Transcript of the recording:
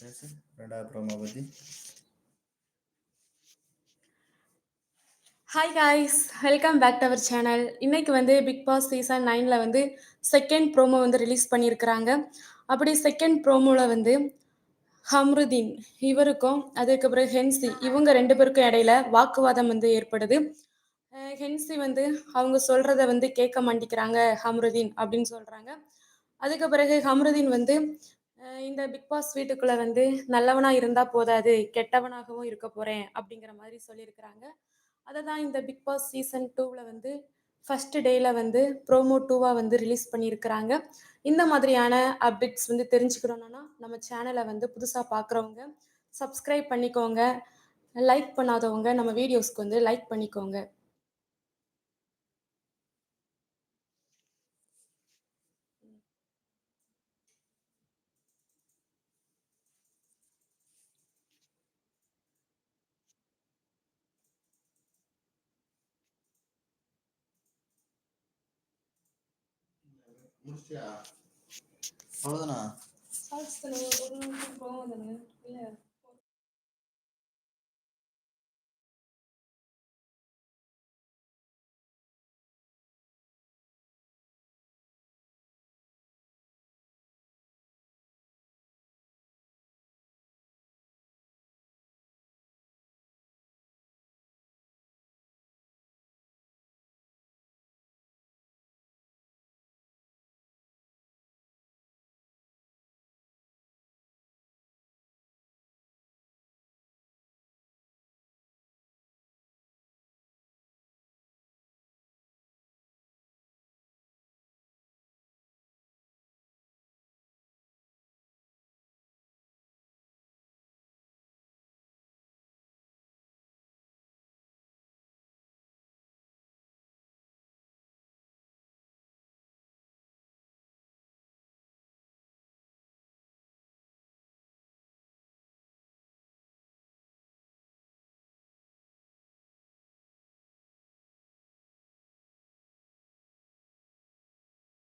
பேசு ரெண்டாவது ப்ரோமோ பற்றி hi guys welcome back to our channel இன்னைக்கு வந்து பிக் பாஸ் சீசன் நைனில் வந்து செகண்ட் ப்ரோமோ வந்து ரிலீஸ் பண்ணியிருக்கிறாங்க. அப்படி செகண்ட் ப்ரோமோவில் வந்து ஹம்ருதீன் இவருக்கும் அதுக்கு பிறகு ஹென்சி இவங்க ரெண்டு பேருக்கும் இடையில வாக்குவாதம் வந்து ஏற்படுது. ஹென்சி வந்து அவங்க சொல்கிறத வந்து கேட்க மாட்டேங்கிறாங்க ஹம்ருதீன் அப்படின்னு சொல்கிறாங்க அதுக்கு பிறகு ஹம்ருதீன் வந்து இந்த பிக் பாஸ் வீட்டுக்குள்ளே வந்து நல்லவனாக இருந்தால் போதாது கெட்டவனாகவும் இருக்க போகிறேன் அப்படிங்கிற மாதிரி சொல்லியிருக்கிறாங்க. அதை தான் இந்த பிக் பாஸ் சீசன் டூவில் வந்து ஃபஸ்ட்டு டேயில் வந்து ப்ரோமோ டூவாக வந்து ரிலீஸ் பண்ணியிருக்கிறாங்க. இந்த மாதிரியான அப்டேட்ஸ் வந்து தெரிஞ்சுக்கணுன்னா நம்ம சேனலை வந்து புதுசாக பார்க்குறவங்க சப்ஸ்கிரைப் பண்ணிக்கோங்க. லைக் பண்ணாதவங்க நம்ம வீடியோஸ்க்கு வந்து லைக் பண்ணிக்கோங்க. முடிச்சியா அவ்வளோதானா